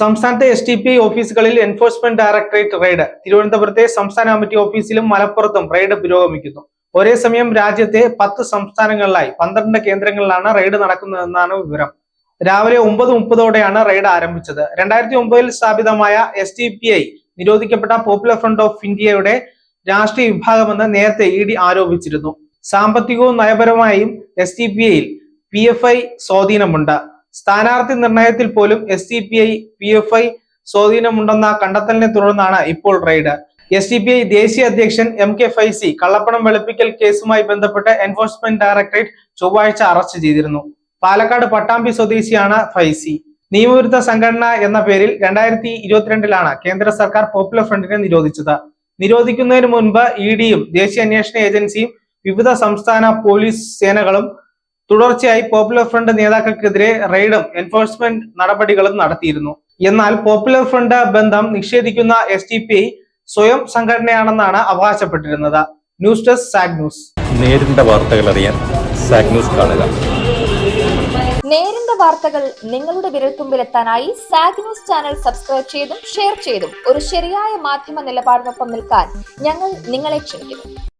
സംസ്ഥാനത്തെ S T P ഓഫീസുകളിൽ enforcement directorate raid തിരുവനന്തപുരത്തെ സംസ്ഥാന കമ്മിറ്റി ഓഫീസിലും മലപ്പുറത്തും റെയ്ഡ് പുരോഗമിക്കുന്നു. ഒരേ സമയം രാജ്യത്തെ പത്ത് സംസ്ഥാനങ്ങളിലായി പന്ത്രണ്ട് കേന്ദ്രങ്ങളിലാണ് റെയ്ഡ് നടക്കുന്നതെന്നാണ് വിവരം. രാവിലെ ഒമ്പത് മുപ്പതോടെയാണ് റെയ്ഡ് ആരംഭിച്ചത്. രണ്ടായിരത്തി ഒമ്പതിൽ സ്ഥാപിതമായ എസ് ടി പി ഐ നിരോധിക്കപ്പെട്ട പോപ്പുലർ ഫ്രണ്ട് ഓഫ് ഇന്ത്യയുടെ രാഷ്ട്രീയ വിഭാഗമെന്ന് നേരത്തെ ഇ ഡി ആരോപിച്ചിരുന്നു. സാമ്പത്തികവും നയപരമായും എസ് ടി പി ഐയിൽ പി എഫ് ഐ സ്വാധീനമുണ്ട്. സ്ഥാനാർത്ഥി നിർണയത്തിൽ പോലും S C P I P F I സ്വാധീനമുണ്ടെന്ന കണ്ടെത്തലിനെ തുടർന്നാണ് ഇപ്പോൾ raid. S D P I ദേശീയ അധ്യക്ഷൻ എം കെ ഫൈസി കള്ളപ്പണം വെളുപ്പിക്കൽ കേസുമായി ബന്ധപ്പെട്ട് എൻഫോഴ്സ്മെന്റ് ഡയറക്ടറേറ്റ് ചൊവ്വാഴ്ച അറസ്റ്റ് ചെയ്തിരുന്നു. പാലക്കാട് പട്ടാമ്പി സ്വദേശിയാണ് ഫൈസി. നിയമവിരുദ്ധ സംഘടന എന്ന പേരിൽ രണ്ടായിരത്തി ഇരുപത്തിരണ്ടിലാണ് കേന്ദ്ര സർക്കാർ പോപ്പുലർ ഫ്രണ്ടിനെ നിരോധിച്ചത്. നിരോധിക്കുന്നതിന് മുൻപ് ഇ ഡിയും ദേശീയ അന്വേഷണ ഏജൻസിയും വിവിധ സംസ്ഥാന പോലീസ് സേനകളും തുടർച്ചയായി പോപ്പുലർ ഫ്രണ്ട് നേതാക്കൾക്കെതിരെ റെയ്ഡും എൻഫോഴ്സ്മെന്റ് നടപടികളും നടത്തിയിരുന്നു. എന്നാൽ പോപ്പുലർ ഫ്രണ്ട് ബന്ധം നിഷേധിക്കുന്ന എസ് ടി പി സ്വയം സംഘടനയാണെന്നാണ് അവകാശപ്പെട്ടിരുന്നത്. ന്യൂസ് ഡെസ്ക് സാഗ് ന്യൂസ് നേരിന്റെ വാർത്തകൾ അറിയാൻ സാഗ് ന്യൂസ് കാണുക. നേരിന്റെ വാർത്തകൾ നിങ്ങളുടെ വിരൽത്തുമ്പിലെത്താനായി സാഗ് ന്യൂസ് ചാനൽ സബ്സ്ക്രൈബ് ചെയ്തും ഷെയർ ചെയ്തും ഒരു ശരിയായ മാധ്യമ നിലപാടിനൊപ്പം നിൽക്കാൻ ഞങ്ങൾ നിങ്ങളെ ക്ഷണിക്കുന്നു.